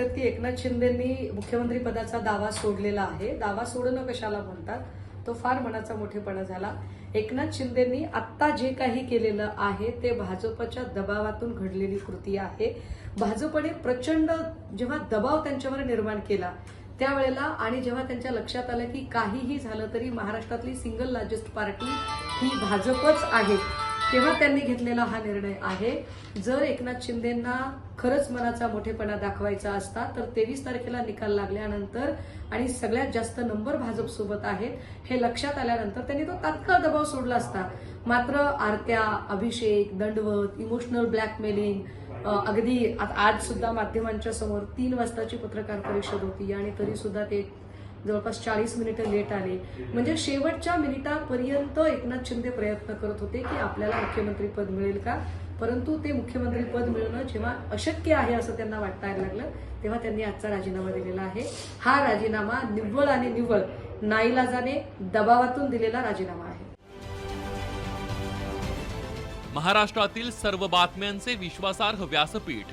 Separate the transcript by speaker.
Speaker 1: वाटत की एकनाथ शिंदेंनी मुख्यमंत्री पदाचा दावा सोडलेला आहे. दावा सोडणं कशाला म्हणतात? तो फार मनाचा मोठेपणा झाला. एकनाथ शिंदेंनी आत्ता जे काही केलेलं आहे ते भाजपच्या दबावातून घडलेली कृती आहे. भाजपने प्रचंड जेव्हा दबाव त्यांच्यावर निर्माण केला त्यावेळेला आणि जेव्हा त्यांच्या लक्षात आलं की काहीही झालं तरी महाराष्ट्रातली सिंगल लार्जेस्ट पार्टी ही भाजपच आहे. तेव्हा त्यांनी घेतलेला हा निर्णय आहे. जर एकनाथ शिंदेंना खरंच मनाचा मोठेपणा दाखवायचा असता तर तेवीस तारखेला निकाल लागल्यानंतर आणि सगळ्यात जास्त नंबर भाजप सोबत आहेत हे लक्षात आल्यानंतर त्यांनी तो तात्काळ दबाव सोडला असता. मात्र आरत्या अभिषेक दंडवत इमोशनल ब्लॅकमेलिंग अगदी आज सुद्धा माध्यमांच्या समोर तीन वाजताची पत्रकार परिषद होती आणि तरी सुद्धा ते जवळपास चाळीस मिनिटं लेट आले. म्हणजे शेवटच्या मिनिटापर्यंत एकनाथ शिंदे प्रयत्न करत होते की आपल्याला मुख्यमंत्री पद मिळेल का? परंतु ते मुख्यमंत्री पद मिळणं जेव्हा अशक्य आहे असं त्यांना वाटायला लागलं तेव्हा त्यांनी आजचा राजीनामा दिलेला आहे. हा राजीनामा निव्वळ आणि निव्वळ नाईलाजाने दबावातून दिलेला राजीनामा आहे.
Speaker 2: महाराष्ट्रातील सर्व बातम्यांचे विश्वासार्ह व्यासपीठ